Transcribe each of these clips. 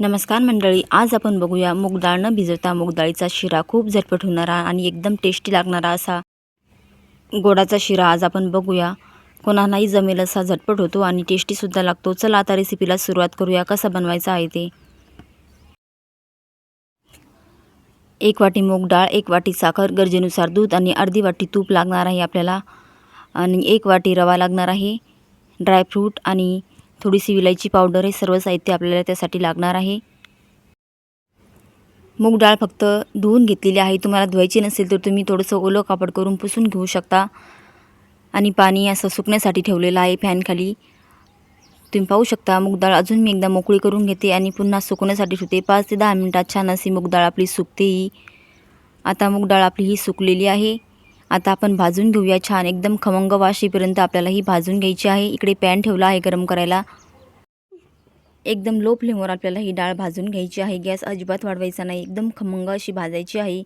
नमस्कार मंडळी आज आपण बघूया मूगडाळ न भिजवता मूगडाळीचा शिरा खूप झटपट होणारा आणि एकदम टेस्टी लागणारा असा गोडाचा शिरा आज आपण बघूया. कोणालाही जमेल असा झटपट होतो आणि टेस्टीसुद्धा लागतो. चला आता रेसिपीला सुरुवात करूया. कसा बनवायचा आहे ते? एक वाटी मूग डाळ एक वाटी साखर गरजेनुसार दूध आणि अर्धी वाटी तूप लागणार आहे आपल्याला. आणि एक वाटी रवा लागणार आहे. ड्रायफ्रूट आणि थोडीशी विलायची पावडर हे सर्व साहित्य आपल्याला त्यासाठी लागणार आहे. मूग डाळ फक्त धुवून घेतलेली आहे. तुम्हाला धुवायची नसेल तर तुम्ही थोडंसं ओलं कापड करून पुसून घेऊ शकता. आणि पाणी असं सुकण्यासाठी ठेवलेलं आहे फॅनखाली तुम्ही पाहू शकता मूग डाळ अजून मी एकदा मोकळी करून घेते आणि पुन्हा सुकण्यासाठी ठेवते. पाच ते दहा मिनटात छान अशी मूग डाळ आपली सुकते ही आता मूग डाळ आपली ही सुकलेली आहे. आता आपण भाजून घेऊया. छान एकदम खमंग वाशीपर्यंत आपल्याला ही भाजून घ्यायची आहे. इकडे पॅन ठेवला आहे गरम करायला. एकदम लो फ्लेमवर आपल्याला ही डाळ भाजून घ्यायची आहे. गॅस अजिबात वाढवायचा नाही. एकदम खमंग अशी भाजायची आहे.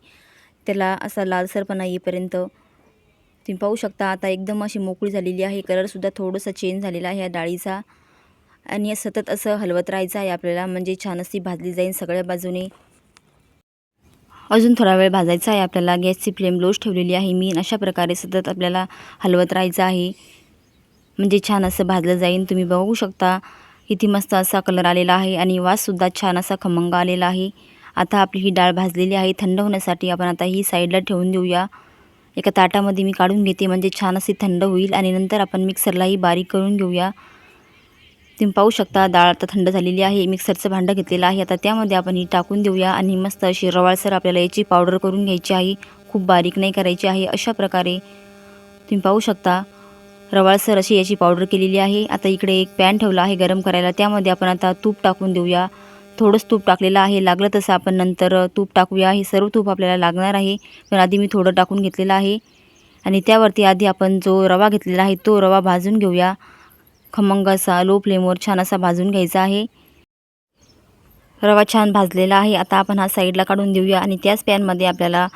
त्याला असा लालसरपणा येईपर्यंत तुम्ही पाहू शकता. आता एकदम अशी मोकळी झालेली आहे. कलरसुद्धा थोडंसं चेंज झालेला आहे या डाळीचा. आणि सतत असं हलवत राहायचं आहे आपल्याला. म्हणजे छान अशी भाजली जाईल सगळ्या बाजूने. अजून थोडा वेळ भाजायचा आहे. आपल्याला गॅसची फ्लेम लोज ठेवलेली आहे. मी अशा प्रकारे सतत आपल्याला हलवत राहायचं आहे. म्हणजे छान असं भाजलं जाईल तुम्ही बघू शकता किती मस्त असा कलर आलेला आहे आणि वाससुद्धा छान असा खमंग आलेला आहे. आता आपली ही डाळ भाजलेली आहे. थंड होण्यासाठी आपण आता ही साईडला ठेवून देऊया. एका ताटामध्ये मी काढून घेते. म्हणजे छान अशी थंड होईल आणि नंतर आपण मिक्सरलाही बारीक करून घेऊया. तुम्ही पाहू शकता डाळ आता थंड झालेली आहे. मिक्सरचं भांडं घेतलेलं आहे. आता त्यामध्ये आपण ही टाकून देऊया आणि मस्त अशी रवाळसर आपल्याला याची पावडर करून घ्यायची आहे. खूप बारीक नाही करायची आहे. अशा प्रकारे तुम्ही पाहू शकता रवाळसर अशी याची पावडर केलेली आहे. आता इकडे एक पॅन ठेवला आहे गरम करायला. त्यामध्ये आपण आता तूप टाकून देऊया. थोडंच तूप टाकलेलं आहे. लागलं तसं आपण नंतर तूप टाकूया. हे सर्व तूप आपल्याला लागणार आहे. पण आधी मी थोडं टाकून घेतलेलं आहे. आणि त्यावरती आधी आपण जो रवा घेतलेला आहे तो रवा भाजून घेऊया. खमंग असा लो फ्लेमवर छान असा भाजून घ्यायचा आहे. रवा छान भाजलेला आहे. आता आपण हा साईडला काढून देऊया आणि त्याच पॅनमध्ये आपल्याला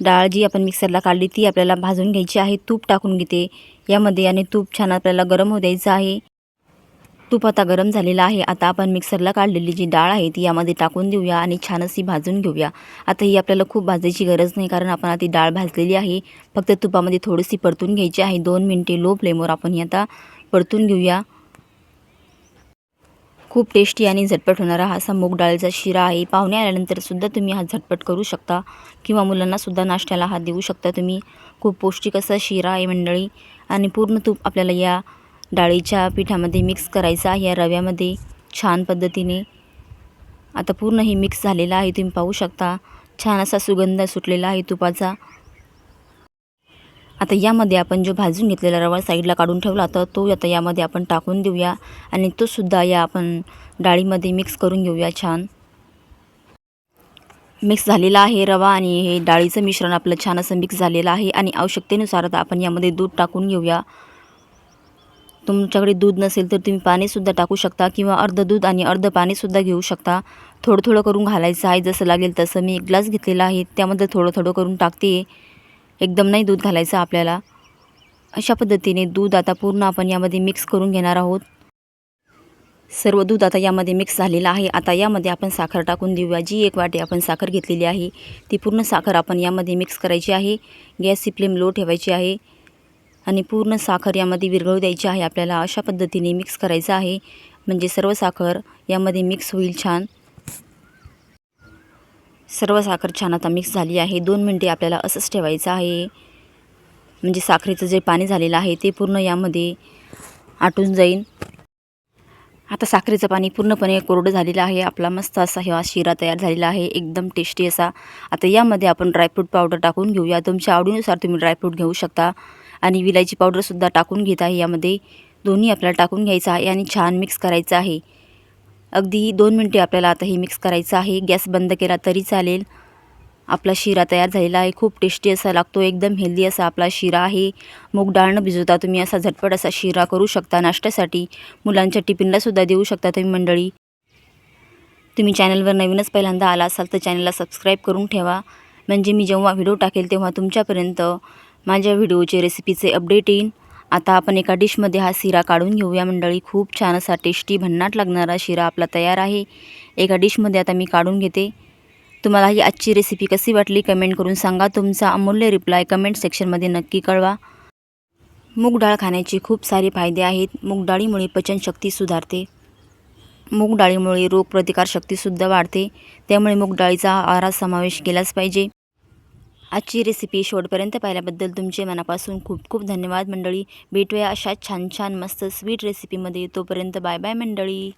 डाळ जी आपण मिक्सरला काढली ती आपल्याला भाजून घ्यायची आहे. तूप टाकून घेते. यामध्ये आणि तूप छान आपल्याला गरम होऊ द्यायचं आहे. तूप आता गरम झालेला आहे. आता आपण मिक्सरला काढलेली जी डाळ आहे ती यामध्ये टाकून देऊया आणि छान अशी भाजून घेऊया. आता ही आपल्याला खूप भाजायची गरज नाही कारण आपण आता ती डाळ भाजलेली आहे. फक्त तुपामध्ये थोडीशी परतून घ्यायची आहे. दोन मिनटे लो फ्लेमवर आपण ही आता परतून घेऊया. खूप टेस्टी आणि झटपट होणारा हा असा मूग डाळीचा शिरा आहे. पाहुणे आल्यानंतरसुद्धा तुम्ही हा झटपट करू शकता किंवा मुलांनासुद्धा नाश्त्याला हा देऊ शकता तुम्ही. खूप पौष्टिक असा शिरा आहे मंडळी. आणि पूर्ण तूप आपल्याला या डाळीच्या पिठामध्ये मिक्स करायचा आहे. या रव्यामध्ये छान पद्धतीने. आता पूर्ण हे मिक्स झालेलं आहे. तुम्ही पाहू शकता. छान असा सुगंध सुटलेला आहे तुपाचा. आता यामध्ये आपण जो भाजून घेतलेला रवा साईडला काढून ठेवला तर तो आता यामध्ये आपण टाकून देऊया. आणि तोसुद्धा या आपण डाळीमध्ये मिक्स करून घेऊया छान. मिक्स झालेला आहे रवा आणि हे डाळीचं मिश्रण आपलं छान असं मिक्स झालेलं आहे. आणि आवश्यकतेनुसार आता आपण यामध्ये दूध टाकून घेऊया. तुमच्याकडे दूध नसेल तर तुम्ही पाणीसुद्धा टाकू शकता किंवा अर्ध दूध आणि अर्ध पाणीसुद्धा घेऊ शकता. थोडं थोडं करून घालायचं आहे. जसं लागेल तसं मी एक ग्लास घेतलेला आहे. त्यामध्ये थोडं थोडं करून टाकते. एकदम नाही दूध घालायचं आपल्याला. अशा पद्धतीने दूध आता पूर्ण आपण यामध्ये मिक्स करून घेणार आहोत. सर्व दूध आता यामध्ये मिक्स झालेलं आहे. आता यामध्ये आपण साखर टाकून देऊया. जी एक वाटी आपण साखर घेतलेली आहे ती पूर्ण साखर आपण यामध्ये मिक्स करायची आहे. गॅसची फ्लेम लो ठेवायची आहे. आणि पूर्ण साखर यामध्ये विरघळू द्यायची आहे. आपल्याला अशा पद्धतीने मिक्स करायचं आहे. म्हणजे सर्व साखर यामध्ये मिक्स होईल छान. सर्व साखर छान आता मिक्स झाली आहे. दोन मिनटे आपल्याला असंच ठेवायचं आहे. म्हणजे साखरेचं जे पाणी झालेलं आहे ते पूर्ण यामध्ये आटून जाईल आता साखरेचं पाणी पूर्णपणे कोरडं झालेलं आहे. आपला मस्त असा हा शिरा तयार झालेला आहे. एकदम टेस्टी असा. आता यामध्ये आपण ड्रायफ्रूट पावडर टाकून घेऊया. तुमच्या आवडीनुसार तुम्ही ड्रायफ्रूट घेऊ शकता. आणि विलायची पावडरसुद्धा टाकून घेत आहे. यामध्ये दोन्ही आपल्याला टाकून घ्यायचं आहे आणि छान मिक्स करायचं आहे. अगदी दोन मिनटे आपल्याला आता हे मिक्स करायचं आहे. गॅस बंद केला तरी चालेल. आपला शिरा तयार झालेला आहे. खूप टेस्टी असा लागतो. एकदम हेल्दी असा आपला शिरा आहे. मूग डाळ न भिजवता तुम्ही असा झटपट असा शिरा करू शकता नाश्त्यासाठी. मुलांच्या टिफिनलासुद्धा देऊ शकता तुम्ही मंडळी. तुम्ही चॅनलवर नवीनच पहिल्यांदा आला असाल तर चॅनलला सबस्क्राईब करून ठेवा. म्हणजे मी जेव्हा व्हिडिओ टाकेल तेव्हा तुमच्यापर्यंत माझ्या व्हिडिओचे रेसिपीचे अपडेट येईन. आता आपण एका डिशमध्ये हा शिरा काढून घेऊया. मंडळी खूप छान असा टेस्टी भन्नाट लागणारा शिरा आपला तयार आहे. एका डिशमध्ये आता मी काढून घेते. तुम्हाला ही आजची रेसिपी कशी वाटली कमेंट करून सांगा. तुमचा अमूल्य रिप्लाय कमेंट सेक्शनमध्ये नक्की कळवा. मूग डाळ खाण्याचे खूप सारे फायदे आहेत. मूग डाळीमुळे पचनशक्ती सुधारते. मूग डाळीमुळे रोगप्रतिकारशक्तीसुद्धा वाढते. त्यामुळे मूग डाळीचा आहारात समावेश केलाच पाहिजे. आजची रेसिपी शेवटपर्यंत पाहिल्याबद्दल तुमचे मनापासून खूप खूप धन्यवाद मंडळी. भेटूया अशा छान छान मस्त स्वीट रेसिपीमध्ये तोपर्यंत बाय बाय मंडळी.